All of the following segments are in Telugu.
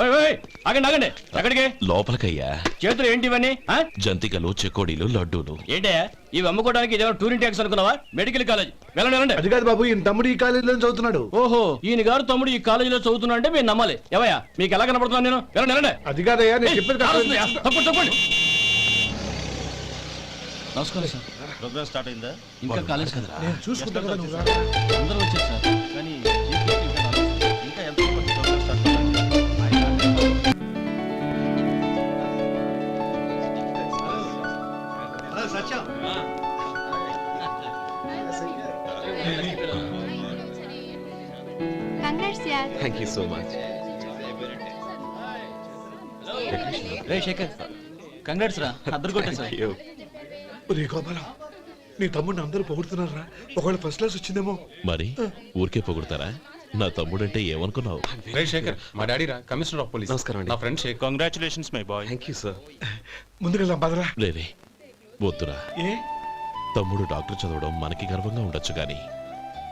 ఓయ్, ఓయ్, ఆగండి ఆగండి. ఎక్కడికి? లోపలికయ్యా. చేతులు ఏంటి ఇవన్నీ? జంతికలు చెకోడీలు లడ్డూలు. ఏంటే ఇవి అమ్ముకోవడానికి ఇదేమో టూరింగ్ ట్యాక్స్ అనుకున్నావా? Medical college. వెళ్ళండి వెళ్ళండి. అది కాదు బాబు ఈయన తమ్ముడు ఈ కాలేజీలో చదువుతున్నాడు. ఓహో ఈయన గారు తమ్ముడు ఈ కాలేజీలో చదువుతున్నా అంటే మీరు నమ్మాలి. ఎవయ్యా మీకు ఎలా కనపడుతున్నాను నేను? వెళ్ళండి వెళ్ళండి. అది కాదయ్యా నేను చెప్పేది. తప్పండి తప్పండి నమస్కారం సార్. ప్రోగ్రామ్ స్టార్ట్ అయిందా? ఇంకా కాలేజ్ కదా నేను చూసుకుంటా కదా నువ్వు రా. అందరూ వచ్చారు సార్. కానీ థ్యాంక్ యూ సో మచ్ రే శేఖర్ కంగ్రాట్స్ రా అద్దరు కొట్టేసా ఒరే గోపాలం నీ తమ్ముడిని అందరూ పొగుడుతున్నారా? ఒకవేళ ఫస్ట్ క్లాస్ వచ్చిందేమో. మరి ఊరికే పొగుడతారా? నా తమ్ముడంటే ఏమనుకున్నావు? రే శేఖర్ మా డాడీ రా కమిషనర్ ఆఫ్ పోలీస్. నమస్కారం అండి. నా friend Shekhar. Congratulations my boy thank you sir ముందుకెళ్దాం బదరా లేరే వద్దురా. ఏ? తమ్ముడు డాక్టర్ చదవడం మనకి గర్వంగా ఉండొచ్చు కానీ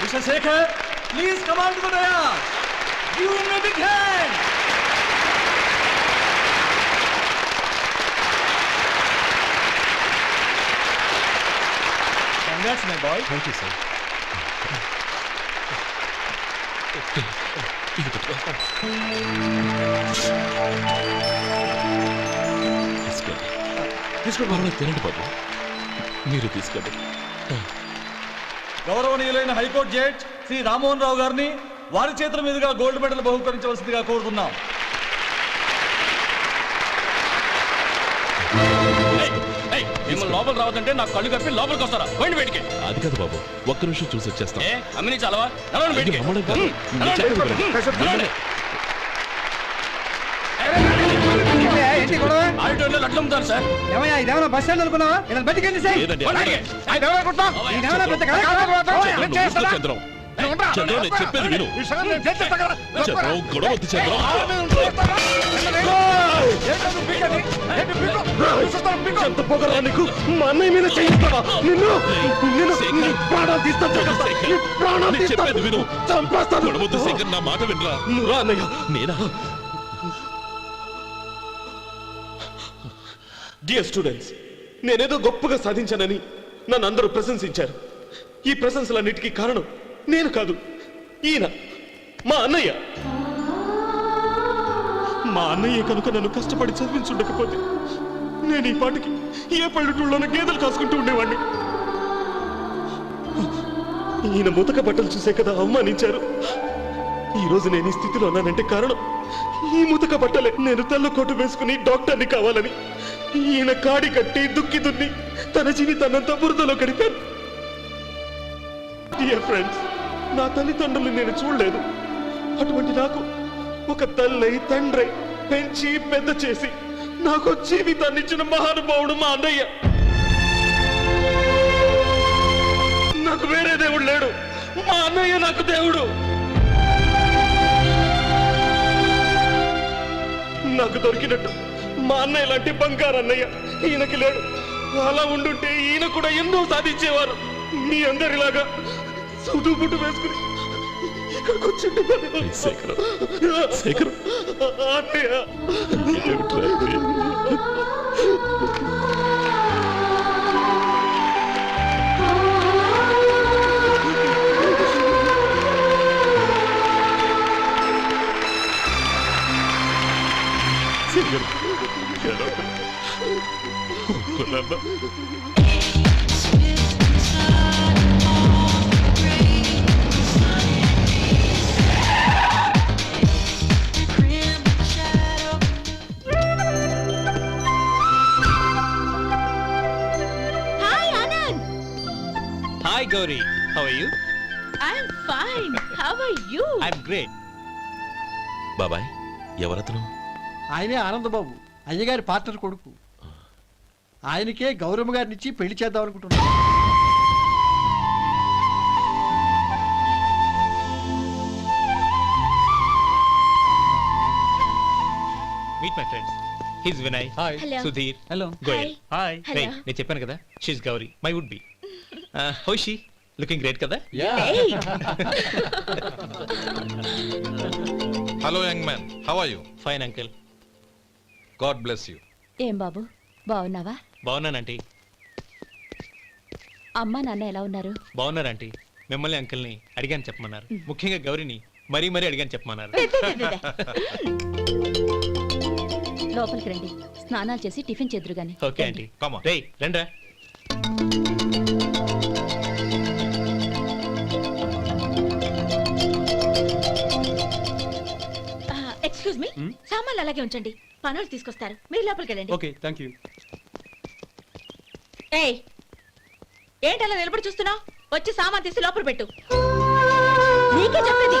Mister Shekhar please come on to the dais give him a big hand congrats my boy thank you sir తీసుకెళ్ళి తీసుకోండి తినండి బాబు. మీరు తీసుకెళ్ళి. గౌరవనీయులైన high court judge Shri Rammohan Rao గారిని వారి చేతుల మీదుగా గోల్డ్ మెడల్ బహుకరించవలసిందిగా కోరుతున్నాం. ఏయ్, ఏయ్, మిమ్మల్ని లోపల రావద్దంటే నాకు కళ్ళు కప్పి లోపలికి వస్తారా? పోయింది బయటికి. అది కాదు బాబు ఒక్క నిమిషం చూసి వచ్చేస్తాం. ఏ అమ్మిని చాలవా? నడవండి బయటికి. లడ్లు అమ్ముతారు సార్. ఏమయ్యా ఇదేమన్నా బస్ స్టాండ్ అనుకున్నావా? ఇలా సార్? లేదండి, పోండి అలాగే. బయటికి. ఇదేమన్నా పెద్ద కళ చంద్రం, నువ్వు ఊరుకో చంద్రం. చంద్రం, నేను చెప్పేది విను. చంద్రం గొడవ వద్దు చంద్రం. ఎంత పొగరా నీకు? మా అన్నయ్య మీద చేయిస్తావా? నిన్ను? నిన్ను శేఖర్. నీ ప్రాణాలు తీస్తా చంపేస్తా. నీ ప్రాణాలు నేను తీస్తా. చెప్పేది విను. చంపేస్తాను. గొడవ వద్దు శేఖర్. నా మాట వినరా. నువ్వు రా అన్నయ్య. నేనా? డియర్ స్టూడెంట్స్ నేనేదో గొప్పగా సాధించానని నన్ను అందరూ ప్రశంసించారు. ఈ ప్రశంసలన్నిటికీ కారణం నేను కాదు ఈయన మా అన్నయ్య. మా అన్నయ్య కనుక నన్ను కష్టపడి చదివించుండకపోతే నేను ఈ పాటికి ఏ పల్లెటూళ్ళలోనూ గేదెలు కాసుకుంటూ ఉండేవాడిని ఈయన ముతక బట్టలు చూసే కదా అవమానించారు. ఈరోజు నేను ఈ స్థితిలో ఉన్నానంటే కారణం ఈ ముతక బట్టలే. నేను తెల్ల కోటు వేసుకుని డాక్టర్ని కావాలని. ఈయన కాడి కట్టి దుక్కి దున్ని తన జీవితాన్నంతా బురదలో గడిపాను. డియర్ ఫ్రెండ్స్ నా తల్లిదండ్రులు నేను చూడలేదు. అటువంటి నాకు ఒక తల్లై తండ్రి పెంచి పెద్ద చేసి నాకు జీవితాన్ని ఇచ్చిన మహానుభావుడు మా అన్నయ్య. నాకు వేరే దేవుడు లేడు. మా అన్నయ్య నాకు దేవుడు. నాకు దొరికినట్టు మా అన్నయ్య లాంటి బంగారు అన్నయ్య ఈయనకి లేడు. అలా ఉండుంటే ఈయన కూడా ఎన్నో సాధించేవారు. మీ అందరిలాగా సౌటు బుట్టు వేసుకుని ఇక్కడికి వచ్చింటే శేఖర్ శేఖర్. అన్నయ్య. Hi Gauri how are you I'm fine how are you I'm great బాబాయ్ ఎవరతను ఆయనే ఆనందబాబు అయ్యగారి పార్ట్నర్ కొడుకు ఆయనకే గౌరమ్మ గారిని ఇచ్చి పెళ్ళి చేద్దాం అనుకుంటున్నాను. Meet my friends his Vinay hi Hello. Sudheer hello Goyal hi Hello. రే నేను చెప్పాను కదా she's Gauri my would be how she looking great కదా? Hello young man how are you fine uncle God bless you ఏం బాబు? బాగున్నావా? బాగున్నానంటీ అమ్మ నాన్న ఎలా ఉన్నారు? బాగున్నారంటీ మిమ్మల్ని అంకిల్ని అడిగాను చెప్పమన్నారు. ముఖ్యంగా గౌరీని మరీ మరీ అడిగాను చెప్పమన్నారు. లోపలికి రండి. స్నానాలు చేసి టిఫిన్ చేద్దరు గాని. Okay aunty. రే రండ్రా. ఎక్స్క్యూజ్ మీ సామాన్లు అలాగే ఉంచండి. పనులు తీసుకొస్తారు. మీరు లోపలికి వెళ్ళండి. ఓకే థ్యాంక్ యూ ఏయ్ ఏంటి నిలబడి చూస్తున్నావు? వచ్చి సామాన్ తీసి లోపల పెట్టు. నీకే చెప్పేది.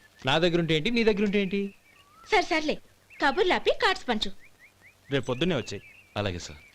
నా దగ్గర ఉంటే ఏంటి? నీ దగ్గర ఉంటే ఏంటి? సరే సర్లే. కబుర్లాపి కార్డ్స్ పంచు. రేపు పొద్దున్నే వచ్చాయి. అలాగే సార్.